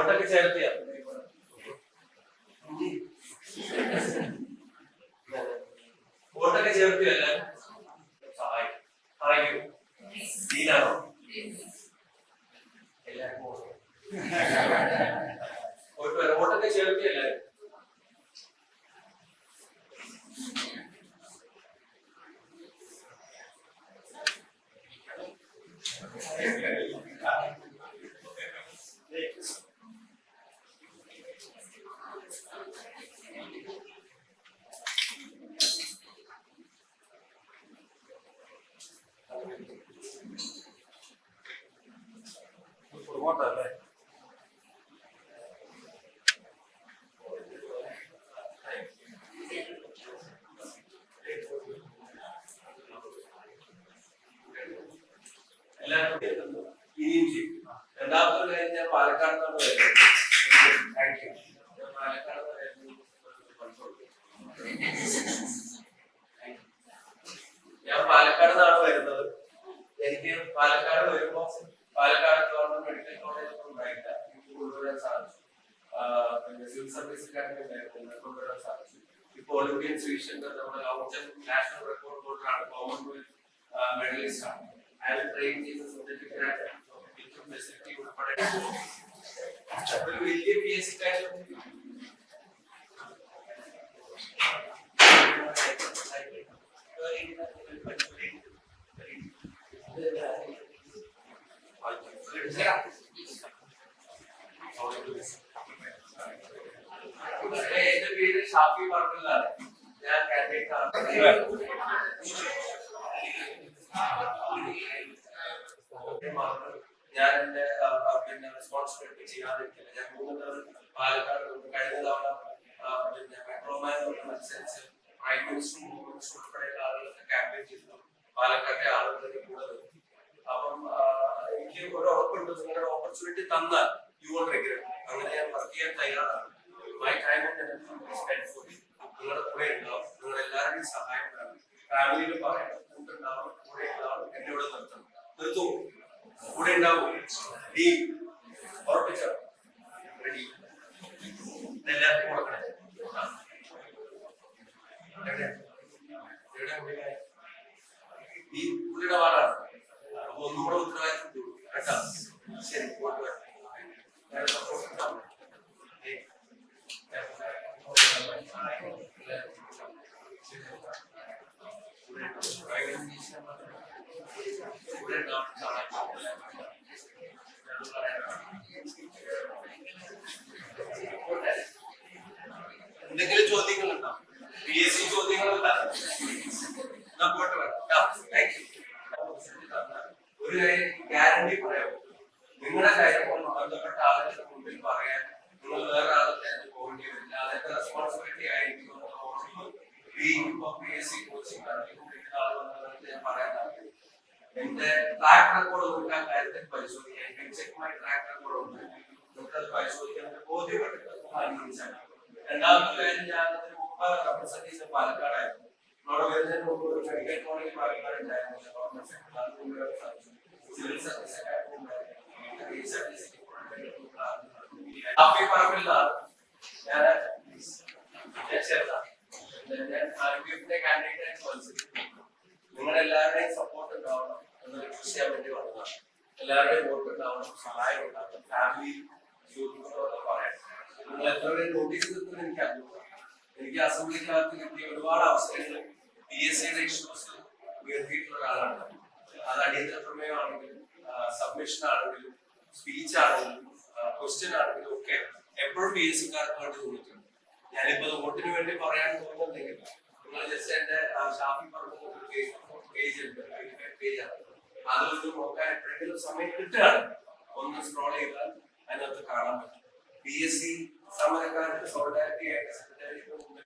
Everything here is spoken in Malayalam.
വോട്ടൊക്കെ ചേർത്ത് വോട്ടൊക്കെ ചേർത്ത് അല്ല. സഹായിക്കും. സഹായിക്കും ഡീലാണോ എല്ലാവർക്കും വോട്ട് വോട്ട് വരാം. വോട്ടൊക്കെ ചേർത്തിയോ എല്ലാവർക്കും ഇനിയും ചെയ്യും രണ്ടാമത്തെ കാര്യം പാലക്കാട് നിന്നാണ് വരുന്നത് ഞാൻ പാലക്കാട് നിന്ന് വരുന്നത് control ചെയ്യും. ഞാൻ പാലക്കാട് നിന്നാണ് വരുന്നത് എനിക്ക് പാലക്കാട് വരുമ്പോ പാലക്കാട് ഗവൺമെന്റ് മെഡിക്കൽ കോളേജ് ഒന്നും ഉണ്ടായില്ല എനിക്ക് കൊണ്ടുവരാൻ സാധിച്ചു ആഹ് പിന്നെ സിവിൽ സർവീസ് അക്കാദമി ഉണ്ടായിരുന്നു കൊണ്ടുവരാൻ സാധിച്ചു ഇപ്പോൾ ഒളിമ്പ്യൻ ശ്രീശങ്കർ നമ്മുടെ ഔച്ചൻ നാഷണൽ റെക്കോർഡ് ഹോൾഡറാണ് കോമൺവെൽത്ത് മെഡലിസ്റ്റ് ആണ് അയാൾ ട്രെയിൻ ചെയ്ത സർട്ടിഫിക്കറ്റ് ഫെസിലിറ്റി ഉൾപ്പെടെ ഒരു വലിയ പി എസ് സി എന്റെ പേര് ഷാഫി പറമ്പിലാണ് ഞാൻ എന്റെ പിന്നെ റെസ്പോൺസിബിലിറ്റി ചെയ്യാതിരിക്കില്ല ഞാൻ മൂന്ന് പാലക്കാട് കഴിഞ്ഞ തവണ പിന്നെ മെട്രോമാൻ മത്സരിച്ച് പ്രൈം മിനിസ്റ്റർ മൂവ്മെന്റ്സ് ഉൾപ്പെടെയുള്ള ആളുകളൊക്കെ ക്യാമ്പയിൻ ചെയ്തു പാലക്കാട്ടെ ആളുകളൊക്കെ കൂടുതൽ അപ്പം എനിക്ക് ഒരു ഉറപ്പുണ്ട് നിങ്ങളുടെ ഓപ്പർച്യൂണിറ്റി തന്നാൽ യു വോണ്ട് റിഗ്രറ്റ് അങ്ങനെ ഞാൻ വർക്ക് ചെയ്യാൻ തയ്യാറാണ് മൈ ടൈം നിങ്ങളുടെ കൂടെ ഉണ്ടാവും നിങ്ങൾ എല്ലാവരുടെയും സഹായം ഉണ്ടാവും ഫാമിലിയിൽ പറയാം കൂട്ടുണ്ടാവും കൂടെ ഉണ്ടാവണം എന്നെ ഇവിടെ നിർത്തണം. നിർത്തൂ. കൂടെ ഉണ്ടാവും. ഡീ ഉറപ്പിച്ചോ? റെഡി ഒന്നും കൂടെ ഉത്തരവാദിത്വം കേട്ടോ? ശരി പോയിട്ട് വരാം. ഞാൻ support ഉണ്ടാവും. ഏയ്. കൂടെ ഉണ്ടാവും. എന്തെങ്കിലും ചോദ്യങ്ങളുണ്ടോ? P S C thank you ഒരു കാര്യം ഗ്യാരണ്ടി പറയാം നിങ്ങളുടെ കാര്യം ബന്ധപ്പെട്ട ആളുകളുടെ മുമ്പിൽ പറയാൻ നിങ്ങൾ വേറെ ആളുടെ പോകേണ്ടി വരില്ല. അതിന്റെ റെസ്പോൺസിബിലിറ്റി ആയിരിക്കും. പി എസ് സി കോച്ചിങ് ആളുകളെന്ന് ഞാൻ താല്പര്യം എന്റെ ട്രാക്ക് റെക്കോർഡ് നമുക്ക് ആ കാര്യത്തിൽ പരിശോധിക്കാം. ചെക്കുമായി ട്രാക്ക് റെക്കോർഡ് ഉണ്ട്. നമുക്കത് പരിശോധിക്കാൻ നമുക്ക് ബോധ്യപ്പെട്ടിട്ട് അനുസരിച്ചാണ് രണ്ടാമത്തെ കാര്യം ഞാൻ അതിന് മുമ്പ് റെപ്രസെന്റ് പാലക്കാടായിരുന്നു. അവിടെ വരുന്നതിന് മുമ്പ് ഒരു മെഡിക്കൽ കോളേജ് പാലക്കാട് ഉണ്ടായിരുന്നു ഗവൺമെന്റ് കൊണ്ടുവരാൻ സാധിച്ചു. സിവിൽ സർവീസ് അക്കാദമി ഉണ്ടായിരുന്നു ഹാപ്പി പറമ്പിലാണ് ഞാൻ ഞാൻ ചേർന്ന ഞാൻ ആരോഗ്യത്തിന്റെ കാൻഡിഡേറ്റ് മത്സരിക്കുന്നു നിങ്ങളുടെ സപ്പോർട്ട് ഉണ്ടാവണം എന്ന് റിക്വസ്റ്റ് വേണ്ടി വന്നതാണ് എല്ലാവരുടെയും വോട്ട് ഉണ്ടാവണം സഹായം ഉണ്ടാവണം ഫാമിലി പറയാം. നിങ്ങൾ എത്ര പേര് നോട്ടീസ് എനിക്ക് അറിഞ്ഞൂടാ എനിക്ക് അസംബ്ലിക്കകത്ത് കിട്ടിയ ഒരുപാട് അവസരങ്ങൾ പി എസ് സിയുടെ ഇഷ്യൂസ് ഉയർത്തിയിട്ടുള്ള ഒരാളാണ്. അത് അടിയന്തര പ്രമേയമാണെങ്കിലും സബ്മിഷൻ ആണെങ്കിലും സ്പീച്ച് ആണെങ്കിലും ക്വസ്റ്റ്യൻ ആണെങ്കിലും ഒക്കെ എപ്പോഴും പി എസ് സിക്കാർക്ക് വേണ്ടി തോന്നിയിട്ടുണ്ട്. ഞാനിപ്പോ വോട്ടിന് വേണ്ടി പറയാൻ തോന്നുന്നുണ്ടെങ്കിൽ നിങ്ങൾ ജസ്റ്റ് എന്റെ ഷാഫി പേജ് ഉണ്ട്. പേജ് ആണ്. അതൊന്ന് നോക്കാൻ എപ്പോഴെങ്കിലും സമയം കിട്ടുകയാണ്. ഒന്ന് സ്ക്രോൾ ചെയ്താൽ അതിനകത്ത് കാണാൻ പറ്റും. പി എസ് സി സമരക്കാർക്ക് സോളിഡാരിറ്റി ആയിട്ട് മുമ്പിൽ